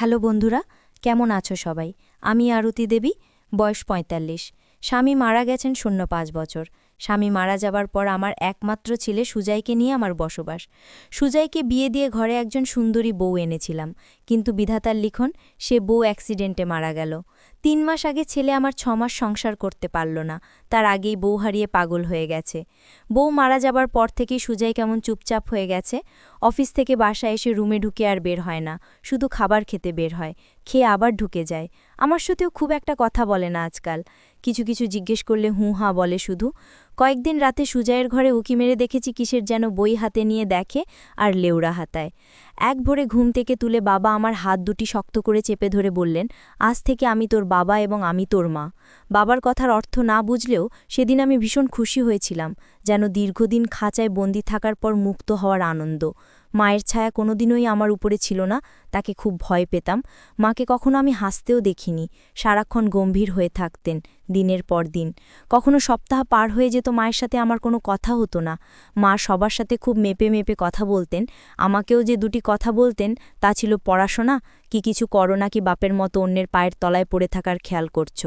Hello বন্ধুরা, কেমন আছো সবাই? আমি আরতি দেবী, বয়স পঁয়তাল্লিশ। স্বামী মারা গেছেন শূন্য পাঁচ বছর। স্বামী মারা যাবার পর আমার একমাত্র ছেলে সুজাইকে নিয়ে আমার বসবাস। সুজাইকে বিয়ে দিয়ে ঘরে একজন সুন্দরী বউ এনেছিলাম। কিন্তু বিধাতার লিখন, সে বউ অ্যাক্সিডেন্টে মারা গেল। তিন মাস আগে ছেলে আমার ছমাস সংসার করতে পারল না। তার আগেই বউ হারিয়ে পাগল হয়ে গেছে। বউ মারা যাবার পর থেকেই সুজাই কেমন চুপচাপ হয়ে গেছে। অফিস থেকে বাসায় এসে রুমে ঢুকে আর বের হয় না। শুধু খাবার খেতে বের হয়। খেয়ে আবার ঢুকে যায়। আমার সাথেও খুব একটা কথা বলে না আজকাল। কিছু কিছু জিজ্ঞেস করলে হুঁ হাঁ বলে শুধু। কয়েকদিন রাতে সুজয়ের ঘরে উকি মেরে দেখেছি কিসের যেন বই হাতে নিয়ে দেখে আর লেউড়া হাতায়। এক ভোরে ঘুম থেকে তুলে বাবা আমার হাত দুটি শক্ত করে চেপে ধরে বললেন, আজ থেকে আমি তোর বাবা এবং আমি তোর মা। বাবার কথার অর্থ না বুঝলেও সেদিন আমি ভীষণ খুশি হয়েছিলাম, যেন দীর্ঘদিন খাঁচায় বন্দি থাকার পর মুক্ত হওয়ার আনন্দ। মায়ের ছায়া কোনোদিনই আমার উপরে ছিল না, তাকে খুব ভয় পেতাম। মাকে কখনো আমি হাসতেও দেখিনি। সারাক্ষণ গম্ভীর হয়ে থাকতেন দিনের পর দিন। কখনো সপ্তাহ পার হয়ে যেত মায়ের সাথে আমার কোনো কথা হতো না। মা সবার সাথে খুব মেপে মেপে কথা বলতেন। আমাকেও যে দুটি কথা বলতেন, তা ছিল পড়াশোনা, কি কিছু করো নাকি বাপের মতো অন্যের পায়ের তলায় পড়ে থাকার খেয়াল করছ।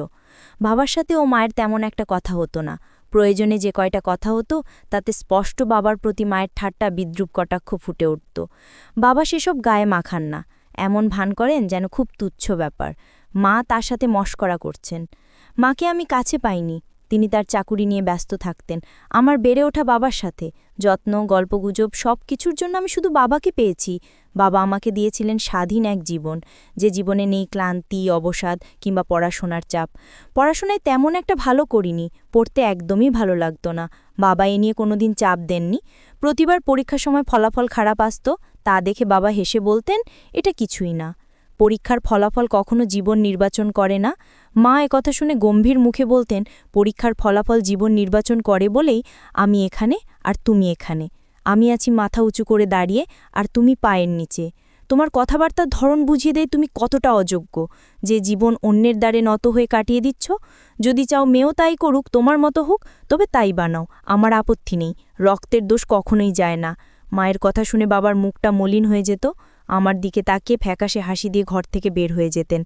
বাবার সাথে ও মায়ের তেমন একটা কথা হতো না। প্রয়োজনে যে কয়টা কথা হতো, তাতে স্পষ্ট বাবার প্রতি মায়ের ঠাট্টা বিদ্রুপ কটাক্ষ ফুটে উঠত। বাবা সেসব গায়ে মাখান না। এমন ভান করেন যেন খুব তুচ্ছ ব্যাপার। মা তার সাথে মস্করা করছেন। মাকে আমি কাছে পাইনি। তিনি তার চাকুরি নিয়ে ব্যস্ত থাকতেন। আমার বেড়ে ওঠা বাবার সাথে। যত্ন, গল্পগুজব সব কিছুর জন্য আমি শুধু বাবাকে পেয়েছি। বাবা আমাকে দিয়েছিলেন স্বাধীন এক জীবন, যে জীবনে নেই ক্লান্তি, অবসাদ কিংবা পড়াশোনার চাপ। পড়াশোনায় তেমন একটা ভালো করিনি, পড়তে একদমই ভালো লাগতো না। বাবা এ নিয়ে কোনোদিন চাপ দেননি। প্রতিবার পরীক্ষার সময় ফলাফল খারাপ আসত, তা দেখে বাবা হেসে বলতেন, এটা কিছুই না। পরীক্ষার ফলাফল কখনো জীবন নির্বাচন করে না। মা একথা শুনে গম্ভীর মুখে বলতেন, পরীক্ষার ফলাফল জীবন নির্বাচন করে বলেই আমি এখানে আর তুমি এখানে। আমি আছি মাথা উঁচু করে দাঁড়িয়ে আর তুমি পায়ের নিচে। তোমার কথাবার্তার ধরন বুঝিয়ে দেয় তুমি কতটা অযোগ্য। যে জীবন অন্যের দ্বারে নত হয়ে কাটিয়ে দিচ্ছ, যদি চাও মেয়েও তাই করুক, তোমার মতো হোক, তবে তাই বানাও। আমার আপত্তি নেই, রক্তের দোষ কখনোই যায় না। মায়ের কথা শুনে বাবার মুখটা মলিন হয়ে যেত। আমার দিকে তাকিয়ে ফ্যাকাশে হাসি দিয়ে ঘর থেকে বের হয়ে যেতেন।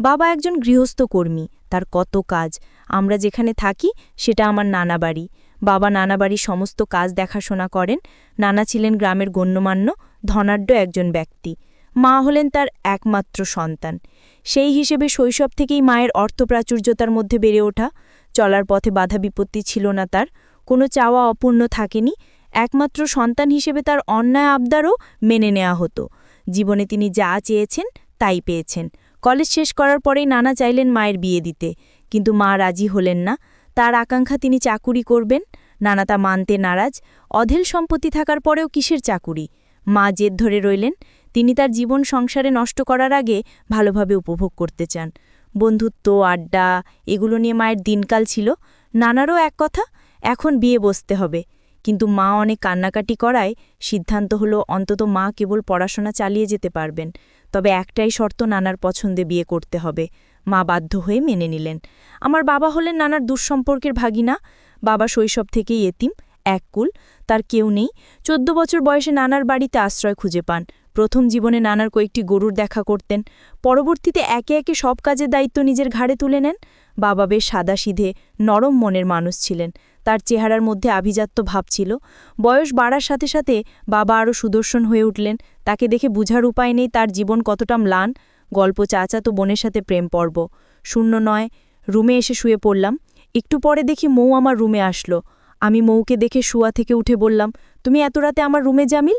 বাবা একজন গৃহস্থ কর্মী, তার কত কাজ। আমরা যেখানে থাকি, সেটা আমার নানা বাড়ি। বাবা নানা বাড়ির সমস্ত কাজ দেখাশোনা করেন। নানা ছিলেন গ্রামের গণ্যমান্য, ধনাঢ্য একজন ব্যক্তি। মা হলেন তার একমাত্র সন্তান। সেই হিসেবে শৈশব থেকেই মায়ের অর্থপ্রাচুর্যতার মধ্যে বেড়ে ওঠা। চলার পথে বাধা বিপত্তি ছিল না তার। কোনো চাওয়া অপূর্ণ থাকেনি। একমাত্র সন্তান হিসেবে তার অন্যায় আবদারও মেনে নেওয়া হতো। জীবনে তিনি যা চেয়েছেন, তাই পেয়েছেন। কলেজ শেষ করার পরেই নানা চাইলেন মায়ের বিয়ে দিতে। কিন্তু মা রাজি হলেন না। তার আকাঙ্ক্ষা তিনি চাকুরি করবেন। নানা তা মানতে নারাজ। অধেল সম্পত্তি থাকার পরেও কিসের চাকুরি? মা জেদ ধরে রইলেন, তিনি তার জীবন সংসারে নষ্ট করার আগে ভালোভাবে উপভোগ করতে চান। বন্ধুত্ব, আড্ডা, এগুলো নিয়ে মায়ের দিনকাল ছিল। নানারও এক কথা, এখন বিয়ে বসতে হবে। কিন্তু মা অনেক কান্নাকাটি করায় সিদ্ধান্ত হলো অন্তত মা কেবল পড়াশোনা চালিয়ে যেতে পারবেন। তবে একটাই শর্ত নানার পছন্দে বিয়ে করতে হবে। মা বাধ্য হয়ে মেনে নিলেন। আমার বাবা হলেন নানার দুঃসম্পর্কের ভাগিনা। বাবা শৈশব থেকেই এতিম এক কুল তার কেউ নেই। চোদ্দ বছর বয়সে নানার বাড়িতে আশ্রয় খুঁজে পান। প্রথম জীবনে নানার কয়েকটি গরুর দেখা করতেন। পরবর্তীতে একে একে সব কাজের দায়িত্ব নিজের ঘাড়ে তুলে নেন। বাবা বেশ সাদাসিধে নরম মনের মানুষ ছিলেন। তার চেহারার মধ্যে আভিজাত্য ভাব ছিল। বয়স বাড়ার সাথে সাথে বাবা আরও সুদর্শন হয়ে উঠলেন। তাকে দেখে বুঝার উপায় নেই তার জীবন কতটা ম্লান। গল্প চাচা তো বোনের সাথে প্রেম পর্ব। শূন্য নয়, রুমে এসে শুয়ে পড়লাম। একটু পরে দেখি মৌ আমার রুমে আসলো। আমি মৌকে দেখে শুয়া থেকে উঠে বললাম, তুমি এত রাতে আমার রুমে জামিল?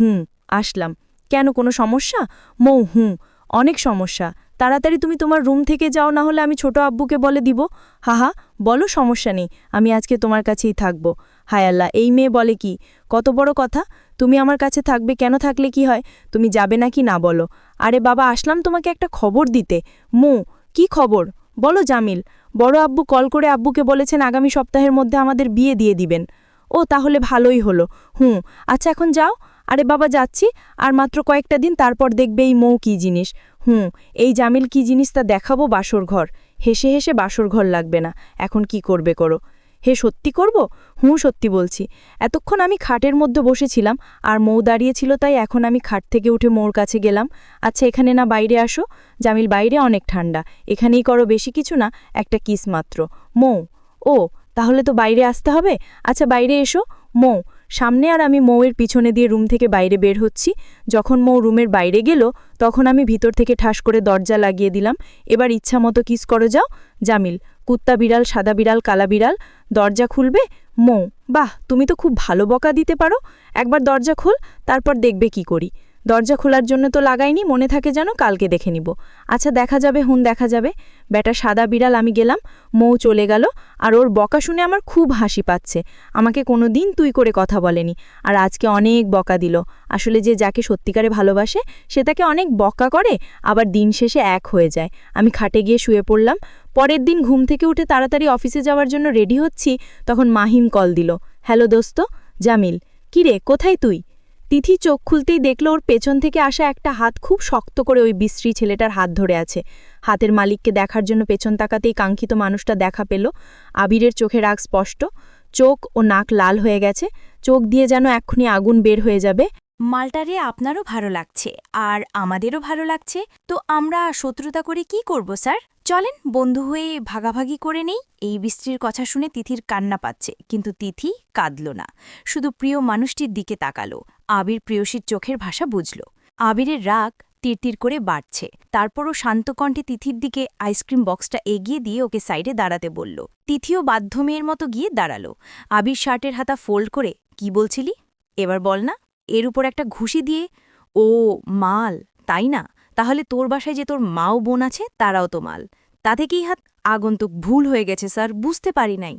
হুম, আসলাম। কেন, কোনো সমস্যা? মৌ হুঁ অনেক সমস্যা। তাড়াতাড়ি তুমি তোমার রুম থেকে যাও, না হলে আমি ছোট আব্বুকে বলে দিব। হাহা, বলো সমস্যা নেই, আমি আজকে তোমার কাছেই থাকব। হায় আল্লাহ, এই মেয়ে বলে কি? কত বড় কথা, তুমি আমার কাছে থাকবে, কেন থাকলে কি হয়? তুমি যাবে নাকি না বলো? আরে বাবা, আসলাম তোমাকে একটা খবর দিতে। মু, কি খবর? বলো জামিল, বড় আব্বু কল করে আব্বুকে বলেছেন আগামী সপ্তাহের মধ্যে আমাদের বিয়ে দিয়ে দিবেন। ও, তাহলে ভালোই হলো। হুম আচ্ছা এখন যাও। আরে বাবা, যাচ্ছি, আর মাত্র কয়েকটা দিন তারপর দেখবে এই মৌ কী জিনিস। হুঁ এই জামিল কি জিনিস তা দেখাবো বাসর ঘর? হেসে হেসে বাসর ঘর লাগবে না। এখন কি করবে করো? হে, সত্যি করব? হুঁ, সত্যি বলছি। এতক্ষণ আমি খাটের মধ্যে বসেছিলাম, আর মৌ দাঁড়িয়েছিল তাই এখন আমি খাট থেকে উঠে মৌর কাছে গেলাম। আচ্ছা এখানে না বাইরে আসো। জামিল, বাইরে অনেক ঠান্ডা। এখানেই করো বেশি কিছু না, একটা কিস মাত্র। মৌ, ও, তাহলে তো বাইরে আসতে হবে? আচ্ছা বাইরে এসো। মৌ সামনে আর আমি মৌয়ের পিছনে দিয়ে রুম থেকে বাইরে বের হচ্ছি। যখন মৌ রুমের বাইরে গেল, তখন আমি ভিতর থেকে ঠাস করে দরজা লাগিয়ে দিলাম। এবার ইচ্ছা মতো কিস করো যাও। জামিল, কুত্তা বিড়াল, সাদা বিড়াল, কালা বিড়াল, দরজা খুলবে? মৌ, বাহ, তুমি তো খুব ভালো বকা দিতে পারো। একবার দরজা খোল, তারপর দেখবে কি করি। দরজা খোলার জন্য তো লাগাইনি, মনে থাকে যেন কালকে দেখে নিব। আচ্ছা দেখা যাবে, হুন, দেখা যাবে। বেটা সাদা বিড়াল, আমি গেলাম, মৌ চলে গেল, আর ওর বকা শুনে আমার খুব হাসি পাচ্ছে। আমাকে কোনো দিন তুই করে কথা বলেনি, আর আজকে অনেক বকা দিল। আসলে যে যাকে সত্যিকারে ভালোবাসে, সে তাকে অনেক বকা করে, আবার দিন শেষে এক হয়ে যায়। আমি খাটে গিয়ে শুয়ে পড়লাম, পরের দিন ঘুম থেকে উঠে তাড়াতাড়ি অফিসে যাওয়ার জন্য রেডি হচ্ছি, তখন মাহিম কল দিল, হ্যালো দোস্ত, জামিল, কিরে, কোথায় তুই? তিথি চোখ খুলতেই দেখল ওর পেছন থেকে আসা একটা হাত খুব শক্ত করে ওই বিশ্রী ছেলেটার হাত ধরে আছে। হাতের মালিককে দেখার জন্য পেছন তাকাতেই কাঙ্ক্ষিত মানুষটা দেখা পেল। আবিরের চোখে রাগ স্পষ্ট। চোখ ও নাক লাল হয়ে গেছে। চোখ দিয়ে যেন এক্ষুনি আগুন বের হয়ে যাবে। মালটারে আপনারও ভালো লাগছে। আর আমাদেরও ভালো লাগছে। তো আমরা শত্রুতা করে কি করব, স্যার? চলেন, বন্ধু হয়ে ভাগাভাগি করে নেই। এই বৃষ্টির কথা শুনে তিথির কান্না পাচ্ছে। কিন্তু তিথি কাঁদল না। শুধু প্রিয় মানুষটির দিকে তাকালো। আবির প্রিয়সীর চোখের ভাষা বুঝল। আবিরের রাগ তীর করে বাড়ছে। তারপরও শান্তকণ্ঠে তিথির দিকে আইসক্রিম বক্সটা এগিয়ে দিয়ে ওকে সাইডে দাঁড়াতে বলল। তিথিও বাধ্য মেয়ের মতো গিয়ে দাঁড়াল। আবির শার্টের হাতা ফোল্ড করে, কি বলছিলি? এবার বল না। এর উপর একটা ঘুষি দিয়ে, ও মাল, তাই না? তাহলে তোর বাসায় যে তোর মাও বোন আছে, তারাও তো মাল। তাতে কি হাত আগন্তুক ভুল হয়ে গেছে, স্যার, বুঝতে পারি নাই।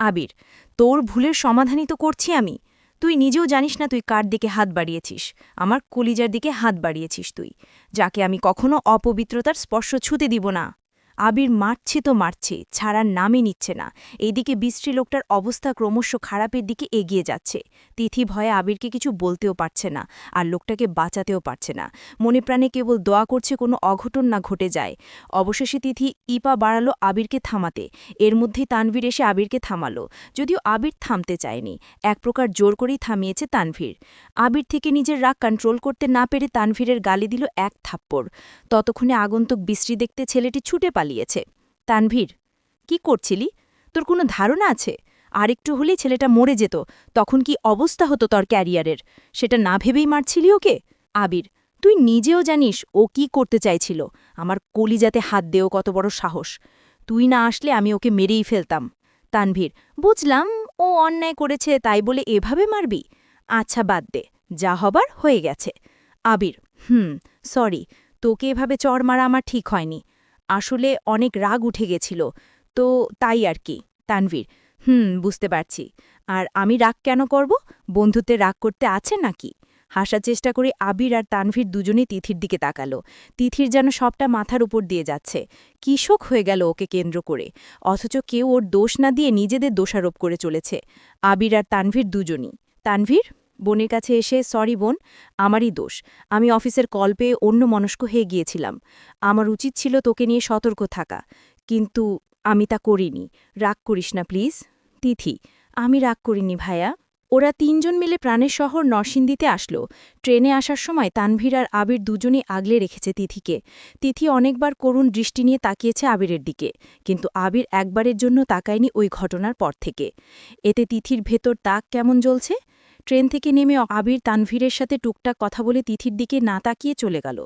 আবির, তোর ভুলের সমাধানই তো করছি আমি। তুই নিজেও জানিস না তুই কার দিকে হাত বাড়িয়েছিস। আমার কলিজার দিকে হাত বাড়িয়েছিস তুই। যাকে আমি কখনো অপবিত্রতার স্পর্শ ছুতে দিব না। আবির মারছে তো মারছে, ছাড়ার নামই নিচ্ছে না। এইদিকে বিশ্রী লোকটার অবস্থা ক্রমশ খারাপের দিকে এগিয়ে যাচ্ছে। তিথি ভয়ে আবিরকে কিছু বলতেও পারছে না, আর লোকটাকে বাঁচাতেও পারছে না। মনে প্রাণে কেবল দোয়া করছে কোনো অঘটন না ঘটে যায়। অবশেষে তিথি ইপা বাড়ালো আবিরকে থামাতে। এর মধ্যেই তানভীর এসে আবিরকে থামালো। যদিও আবির থামতে চায়নি, এক প্রকার জোর করেই থামিয়েছে তানভীর। আবির থেকে নিজের রাগ কন্ট্রোল করতে না পেরে তানভীরের গালি দিল এক থাপ্পড়। ততক্ষণে আগন্তুক বিশ্রী দেখতে ছেলেটি ছুটে পালিয়েছে তানভীর, কি করছিলি? তোর কোনো ধারণা আছে? আরেকটু হলেই ছেলেটা মরে যেত, তখন কি অবস্থা হতো তোর ক্যারিয়ারের? সেটা না ভেবেই মারছিলি ওকে? আবির, তুই নিজেও জানিস ও কি করতে চাইছিল। আমার কলিজাতে হাত দেও কত বড় সাহস। তুই না আসলে আমি ওকে মেরেই ফেলতাম। তানভীর, বুঝলাম, ও অন্যায় করেছে, তাই বলে এভাবে মারবি? আচ্ছা বাদ দে, যা হবার হয়ে গেছে। আবির, হুম, সরি, তোকে এভাবে চড় মারা আমার ঠিক হয়নি। আসলে অনেক রাগ উঠে গেছিল। তো তাই আর কি, তানভীর। হুম, বুঝতে পারছি। আর আমি রাগ কেন করব? বন্ধুতে রাগ করতে আছে নাকি? হাসার চেষ্টা করে আবির আর তানভীর দুজনেই তিথির দিকে তাকালো। তিথির যেন সবটা মাথার উপর দিয়ে যাচ্ছে। কিশোক হয়ে গেল ওকে কেন্দ্র করে। অথচ কেউ ওর দোষ না দিয়ে নিজেদের দোষারোপ করে চলেছে। আবির আর তানভীর দুজনই। তানভীর? বোনের কাছে এসে, সরি বোন, আমারই দোষ। আমি অফিসের কল পেয়ে অন্য মনস্ক হয়ে গিয়েছিলাম। আমার উচিত ছিল তোকে নিয়ে সতর্ক থাকা। কিন্তু আমি তা করিনি। রাগ করিস না, প্লিজ। তিথি, আমি রাগ করিনি ভাইয়া ওরা তিনজন মিলে প্রাণের শহর নরসিংদীতে আসলো। ট্রেনে আসার সময় তানভীর আর আবির দুজনই আগলে রেখেছে তিথিকে। তিথি অনেকবার করুণ দৃষ্টি নিয়ে তাকিয়েছে আবিরের দিকে। কিন্তু আবির একবারের জন্য তাকায়নি ওই ঘটনার পর থেকে। এতে তিথির ভেতর তাক কেমন জ্বলছে? ট্রেন থেকে নেমে আবির তানভীরের সাথে টুকটাক কথা বলে তিথির দিকে না তাকিয়ে চলে গেল।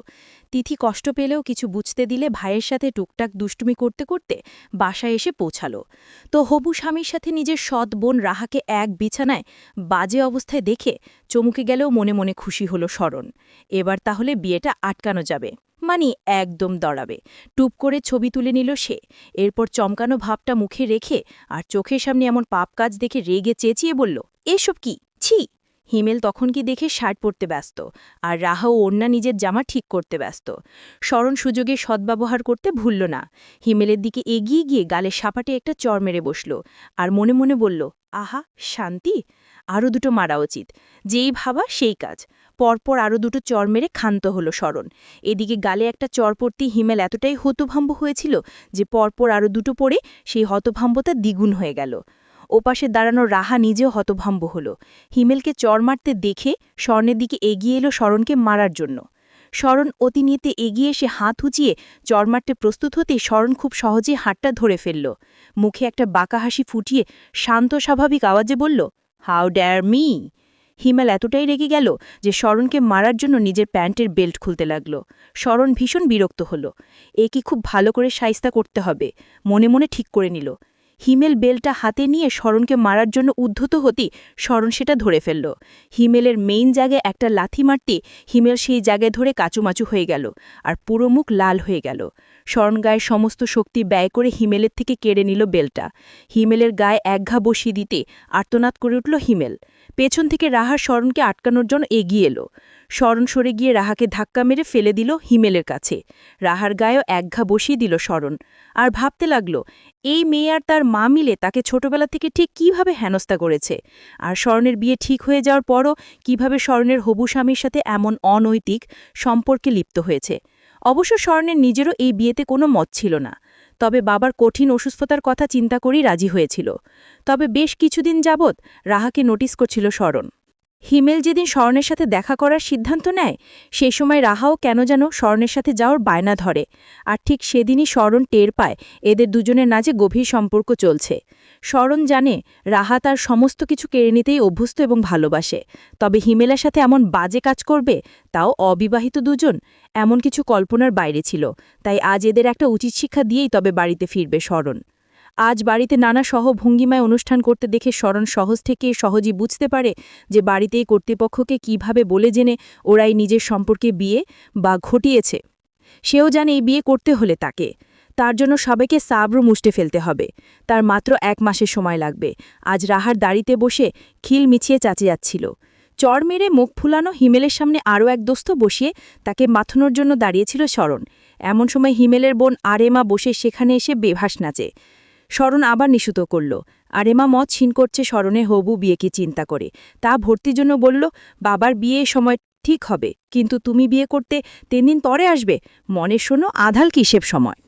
তিথি কষ্ট পেলেও কিছু বুঝতে দিলে ভাইয়ের সাথে টুকটাক দুষ্টুমি করতে করতে বাসায় এসে পৌঁছালো। তো হবু স্বামীর সাথে নিজের সৎ বোন রাহাকে এক বিছানায় বাজে অবস্থায় দেখে চমুকে গেলেও মনে মনে খুশি হলো স্মরণ। এবার তাহলে বিয়েটা আটকানো যাবে। মানি একদম দড়াবে। টুপ করে ছবি তুলে নিল সে। এরপর চমকানো ভাবটা মুখে রেখে আর চোখের সামনে এমন পাপ কাজ দেখে রেগে চেঁচিয়ে বলল, এসব কি? ছি, হিমেল তখন কি দেখে শার্ট পরতে ব্যস্ত, আর রাহা ও অন্যা নিজের জামা ঠিক করতে ব্যস্ত। স্মরণ সুযোগে সদ্ব্যবহার করতে ভুলল না। হিমেলের দিকে এগিয়ে গিয়ে গালে সাপাটে একটা চর মেরে বসল, আর মনে মনে বলল, আহা, শান্তি? আরও দুটো মারা উচিত। যেই ভাবা সেই কাজ। পরপর আরও দুটো চর মেরে ক্ষান্ত হলো স্মরণ। এদিকে গালে একটা চর পড়তেই হিমেল এতটাই হতভম্ব হয়েছিল যে পরপর আরও দুটো পড়ে সেই হতভম্বতা দ্বিগুণ হয়ে গেল। ওপাশে দাঁড়ানো রাহা নিজেও হতভম্ব হল। হিমেলকে চর মারতে দেখে স্বর্ণের দিকে এগিয়ে এলো স্মরণকে মারার জন্য। স্মরণ অতিনিয়তে এগিয়ে এসে হাত উঁচিয়ে চর মারতে প্রস্তুত হতেই স্মরণ খুব সহজে হাতটা ধরে ফেলল। মুখে একটা বাঁকা হাসি ফুটিয়ে শান্ত স্বাভাবিক আওয়াজে বলল হাউ ড্যার মি হিমেল এতটাই রেগে গেল যে স্মরণকে মারার জন্য নিজের প্যান্টের বেল্ট খুলতে লাগল। স্মরণ ভীষণ বিরক্ত হল। এ কি খুব ভালো করে সাইস্তা করতে হবে। মনে মনে ঠিক করে নিল। হিমেল বেলটা হাতে নিয়ে স্মরণকে মারার জন্য উদ্ধত হতেই স্মরণ সেটা ধরে ফেলল। হিমেলের মেইন জায়গায় একটা লাথি মারতে হিমেল সেই জায়গায় ধরে কাচুমাচু হয়ে গেল আর পুরো মুখ লাল হয়ে গেল। স্মরণ গায়ের সমস্ত শক্তি ব্যয় করে হিমেলের থেকে কেড়ে নিল বেলটা। হিমেলের গায়ে একঘা বসিয়ে দিতে আর্তনাদ করে উঠল হিমেল। পেছন থেকে রাহার স্মরণকে আটকানোর জন্য এগিয়ে এলো। স্মরণ সরে গিয়ে রাহাকে ধাক্কা মেরে ফেলে দিল হিমেলের কাছে। রাহার গায়েও একঘা বসিয়ে দিল স্মরণ আর ভাবতে লাগল, এই মেয়ে আর তার মা মিলে তাকে ছোটবেলা থেকে ঠিক কীভাবে হেনস্থা করেছে? আর স্মরণের বিয়ে ঠিক হয়ে যাওয়ার পরও কীভাবে স্মরণের হবু স্বামীর সাথে এমন অনৈতিক সম্পর্কে লিপ্ত হয়েছে? অবশ্য স্মরণের নিজেরও এই বিয়েতে কোনো মত ছিল না। তবে বাবার কঠিন অসুস্থতার কথা চিন্তা করেই রাজি হয়েছিল। তবে বেশ কিছুদিন যাবৎ রাহাকে নোটিস করছিল স্মরণ হিমেল যেদিন স্বর্ণের সাথে দেখা করার সিদ্ধান্ত নেয়, সেই সময় রাহাও কেন যেন স্বর্ণের সাথে যাওয়ার বায়না ধরে। আর ঠিক সেদিনই স্মরণ টের পায়, এদের দুজনের নাচে গভীর সম্পর্ক চলছে। স্মরণ জানে, রাহা তার সমস্ত কিছু কেড়ে নিতেই অভ্যস্ত এবং ভালোবাসে। তবে হিমেলের সাথে এমন বাজে কাজ করবে, তাও অবিবাহিত দুজন, এমন কিছু কল্পনার বাইরে ছিল। তাই আজ এদের একটা উচিত শিক্ষা দিয়েই তবে বাড়িতে ফিরবে স্মরণ আজ বাড়িতে নানা সহ ভঙ্গিমায় অনুষ্ঠান করতে দেখে স্মরণ সহজ থেকে সহজই বুঝতে পারে যে বাড়িতেই কর্তৃপক্ষকে কীভাবে বলে জেনে ওরাই নিজের সম্পর্কে বিয়ে বা ঘটিয়েছে। সেও জানে এই বিয়ে করতে হলে তাকে। তার জন্য সবাইকে সাবরু মুষ্টে ফেলতে হবে। তার মাত্র এক মাসের সময় লাগবে। আজ রাহার দাড়িতে বসে খিল মিছিয়ে চাচে যাচ্ছিল। চর মেরে মুখ ফুলানো হিমেলের সামনে আরও এক দোস্ত বসিয়ে তাকে মাথনোর জন্য দাঁড়িয়েছিল স্মরণ। এমন সময় হিমেলের বোন আরেমা বসে সেখানে এসে বেভাস নাচে। স্মরণ আবার নিশুত করল। আরেমা মত ছিন করছে স্মরণে হবু বিয়েকে চিন্তা করে। তা ভর্তির জন্য বলল, বাবার বিয়ে সময় ঠিক হবে, কিন্তু তুমি বিয়ে করতে তিন দিন পরে আসবে। মনে শোনো, আধাল কিসেব সময়?